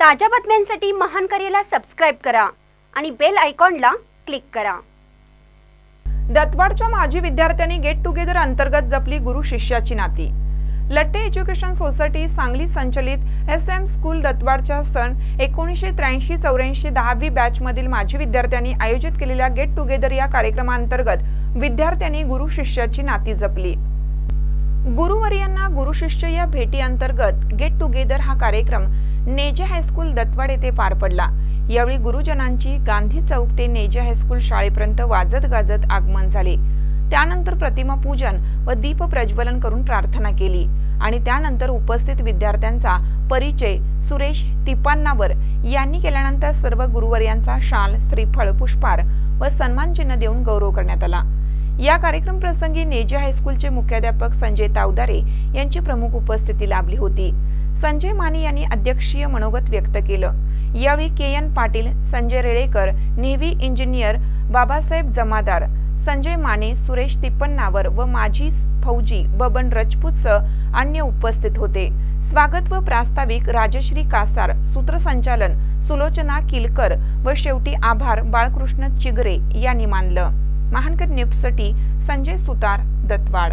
ताज्या बातम्यांसाठी महान करेला सबस्क्राईब करा आणि बेल आयकॉनला क्लिक करा. दत्तवाडच्या माजी विद्यार्थ्यांनी गेट टुगेदर अंतर्गत जपली गुरु शिष्याची नाती. लट्टे एज्युकेशन सोसायटी सांगली संचलित एस एम स्कूल दत्तवाडच्या सन एकोणीसशे त्र्याऐंशी चौऱ्याऐंशी दहावी बॅचमधील माजी विद्यार्थ्यांनी आयोजित केलेल्या गेट टुगेदर या कार्यक्रमांतर्गत विद्यार्थ्यांनी गुरु शिष्याची नाती जपली. गुरुवर्यांना गुरुशिष्य या भेटी अंतर्गत गेट टुगेदर हा कार्यक्रम नेजे हायस्कूल दत्तवाड येथे पार पडला. यावेळी गुरुजनांची गांधी चौक ते नेजे हायस्कूल शाळेपर्यंत वाजत गाजत आगमन झाले. त्यानंतर प्रतिमा पूजन व दीप प्रज्वलन करून प्रार्थना केली आणि त्यानंतर उपस्थित विद्यार्थ्यांचा परिचय सुरेश तिपान्नावर यांनी केल्यानंतर सर्व गुरुवर्यांचा शाल श्रीफळ पुष्पार व सन्मान चिन्ह देऊन गौरव करण्यात आला. या कार्यक्रम प्रसंगी नेजे हायस्कूलचे मुख्याध्यापक संजय तावदारे यांची प्रमुख उपस्थिती लाभली होती. संजय माने यांनी अध्यक्षीय मनोगत व्यक्त केलं. यावेळी K N Patil Sanjay Redekar navy engineer Babasaheb Jamadar Sanjay Mane Suresh Tippannavar व माजी फौजी बबन रजपूतसह अन्य उपस्थित होते. स्वागत व प्रास्ताविक राजश्री कासार सूत्रसंचालन सुलोचना किलकर व शेवटी आभार बाळकृष्ण चिगरे यांनी मानलं. महानकर न्यूजसाठी संजय सुतार दत्तवाड.